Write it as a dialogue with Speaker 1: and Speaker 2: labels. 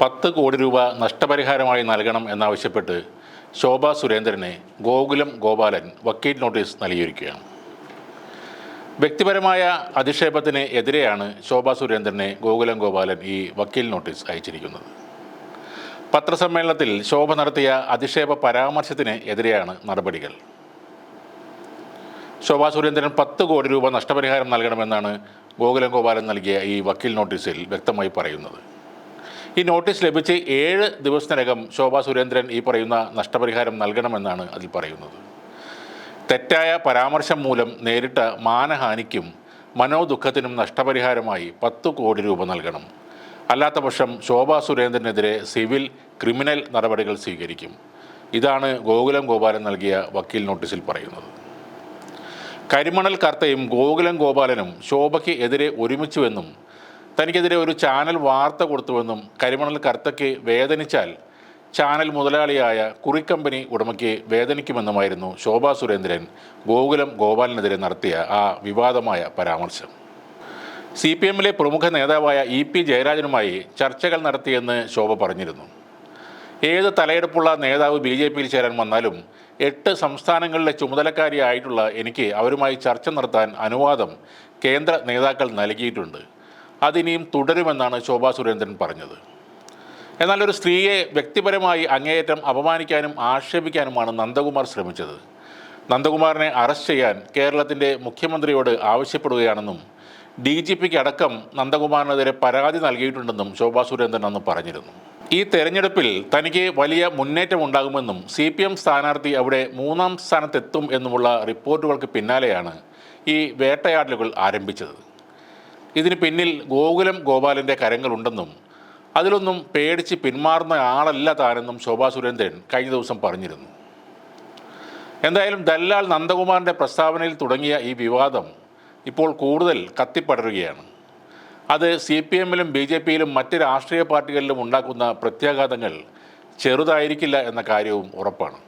Speaker 1: പത്ത് കോടി രൂപ നഷ്ടപരിഹാരമായി നൽകണം എന്നാവശ്യപ്പെട്ട് ശോഭ സുരേന്ദ്രനെ ഗോകുലം ഗോപാലൻ വക്കീൽ നോട്ടീസ് നൽകിയിരിക്കുകയാണ്. വ്യക്തിപരമായ അധിക്ഷേപത്തിന് എതിരെയാണ് ശോഭ സുരേന്ദ്രനെ ഗോകുലം ഗോപാലൻ ഈ വക്കീൽ നോട്ടീസ് അയച്ചിരിക്കുന്നത്. പത്രസമ്മേളനത്തിൽ ശോഭ നടത്തിയ അധിക്ഷേപ പരാമർശത്തിന് എതിരെയാണ് നടപടികൾ. ശോഭ സുരേന്ദ്രൻ പത്ത് കോടി രൂപ നഷ്ടപരിഹാരം നൽകണമെന്നാണ് ഗോകുലം ഗോപാലൻ നൽകിയ ഈ വക്കീൽ നോട്ടീസിൽ വ്യക്തമായി പറയുന്നത്. ഈ നോട്ടീസ് ലഭിച്ച് ഏഴ് ദിവസത്തിനകം ശോഭാ സുരേന്ദ്രൻ ഈ പറയുന്ന നഷ്ടപരിഹാരം നൽകണമെന്നാണ് അതിൽ പറയുന്നത്. തെറ്റായ പരാമർശം മൂലം നേരിട്ട മാനഹാനിക്കും മനോദുഃഖത്തിനും നഷ്ടപരിഹാരമായി പത്ത് കോടി രൂപ നൽകണം. അല്ലാത്തപക്ഷം ശോഭാ സുരേന്ദ്രനെതിരെ സിവിൽ ക്രിമിനൽ നടപടികൾ സ്വീകരിക്കും. ഇതാണ് ഗോകുലം ഗോപാലൻ നൽകിയ വക്കീൽ നോട്ടീസിൽ പറയുന്നത്. കരിമണൽ കർത്തയും ഗോകുലം ഗോപാലനും ശോഭയ്ക്ക് എതിരെ ഒരുമിച്ചുവെന്നും തനിക്കെതിരെ ഒരു ചാനൽ വാർത്ത കൊടുത്തുവെന്നും കരിമണൽ കർത്തയ്ക്ക് വേദനിച്ചാൽ ചാനൽ മുതലാളിയായ കുറിക്കമ്പനി ഉടമയ്ക്ക് വേദനിക്കുമെന്നുമായിരുന്നു ശോഭാ സുരേന്ദ്രൻ ഗോകുലം ഗോപാലിനെതിരെ നടത്തിയ ആ വിവാദമായ പരാമർശം. സി പി എമ്മിലെ പ്രമുഖ നേതാവായ ഇ പി ജയരാജനുമായി ചർച്ചകൾ നടത്തിയെന്ന് ശോഭ പറഞ്ഞിരുന്നു. ഏത് തലയെടുപ്പുള്ള നേതാവ് ബി ജെ പിയിൽ ചേരാൻ വന്നാലും എട്ട് സംസ്ഥാനങ്ങളിലെ ചുമതലക്കാരിയായിട്ടുള്ള എനിക്ക് അവരുമായി ചർച്ച നടത്താൻ അനുവാദം കേന്ദ്ര നേതാക്കൾ നൽകിയിട്ടുണ്ട്. അതിനിയും തുടരുമെന്നാണ് ശോഭാ സുരേന്ദ്രൻ പറഞ്ഞത്. എന്നാൽ ഒരു സ്ത്രീയെ വ്യക്തിപരമായി അങ്ങേയറ്റം അപമാനിക്കാനും ആക്ഷേപിക്കാനുമാണ് നന്ദകുമാർ ശ്രമിച്ചത്. നന്ദകുമാറിനെ അറസ്റ്റ് ചെയ്യാൻ കേരളത്തിന്റെ മുഖ്യമന്ത്രിയോട് ആവശ്യപ്പെടുകയാണെന്നും ഡി ജി പിക്ക് അടക്കം നന്ദകുമാറിനെതിരെ പരാതി നൽകിയിട്ടുണ്ടെന്നും ശോഭാ സുരേന്ദ്രൻ അന്ന് പറഞ്ഞിരുന്നു. ഈ തെരഞ്ഞെടുപ്പിൽ തനിക്ക് വലിയ മുന്നേറ്റം ഉണ്ടാകുമെന്നും സി പി എം സ്ഥാനാർത്ഥി അവിടെ മൂന്നാം സ്ഥാനത്തെത്തും എന്നുമുള്ള റിപ്പോർട്ടുകൾക്ക് പിന്നാലെയാണ് ഈ വേട്ടയാടലുകൾ ആരംഭിച്ചത്. ഇതിന് പിന്നിൽ ഗോകുലം ഗോപാലിന്റെ കരങ്ങളുണ്ടെന്നും അതിലൊന്നും പേടിച്ച് പിന്മാറുന്ന ആളല്ല താനെന്നും ശോഭാ സുരേന്ദ്രൻ കഴിഞ്ഞ ദിവസം പറഞ്ഞിരുന്നു. എന്തായാലും ദല്ലാൽ നന്ദകുമാറിന്റെ പ്രസ്താവനയിൽ തുടങ്ങിയ ഈ വിവാദം ഇപ്പോൾ കൂടുതൽ കത്തിപ്പടരുകയാണ്. അത് സി പി എമ്മിലും ബി ജെ പിയിലും മറ്റ് രാഷ്ട്രീയ പാർട്ടികളിലും ഉണ്ടാക്കുന്ന പ്രത്യാഘാതങ്ങൾ ചെറുതായിരിക്കില്ല എന്ന കാര്യവും ഉറപ്പാണ്.